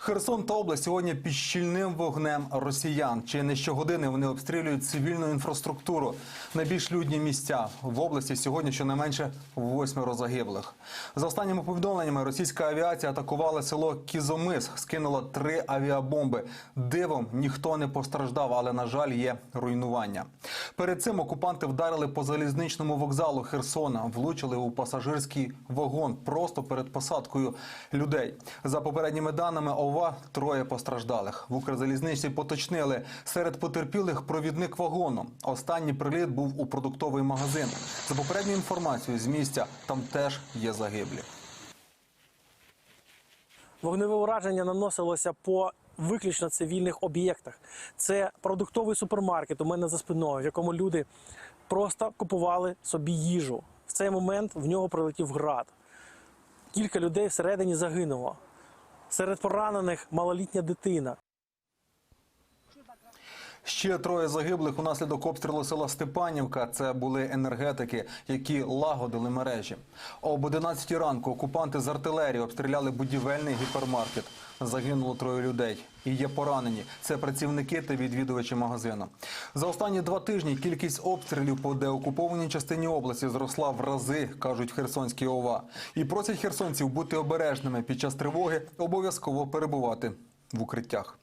Херсон та область сьогодні під щільним вогнем росіян. Чи не щогодини вони обстрілюють цивільну інфраструктуру. Найбільш людні місця в області сьогодні щонайменше восьмеро загиблих. За останніми повідомленнями, російська авіація атакувала село Кізомис, скинула три авіабомби. Дивом ніхто не постраждав, але на жаль, є руйнування. Перед цим окупанти вдарили по залізничному вокзалу Херсона, влучили у пасажирський вагон просто перед посадкою людей. За попередніми даними ОВА троє постраждалих. В Укрзалізниці поточнили серед потерпілих провідник вагону. Останній приліт був у продуктовий магазин. За попередньою інформацією з місця там теж є загиблі. Вогневе ураження наносилося по виключно цивільних об'єктах. Це продуктовий супермаркет у мене за спиною, в якому люди просто купували собі їжу. В цей момент в нього прилетів град. Кілька людей всередині загинуло. Серед поранених малолітня дитина. Ще троє загиблих унаслідок обстрілу села Степанівка. Це були енергетики, які лагодили мережі. Об 11 ранку окупанти з артилерії обстріляли будівельний гіпермаркет. Загинуло троє людей і є поранені. Це працівники та відвідувачі магазину. За останні два тижні кількість обстрілів по деокупованій частині області зросла в рази, кажуть херсонські ОВА. І просять херсонців бути обережними під час тривоги, обов'язково перебувати в укриттях.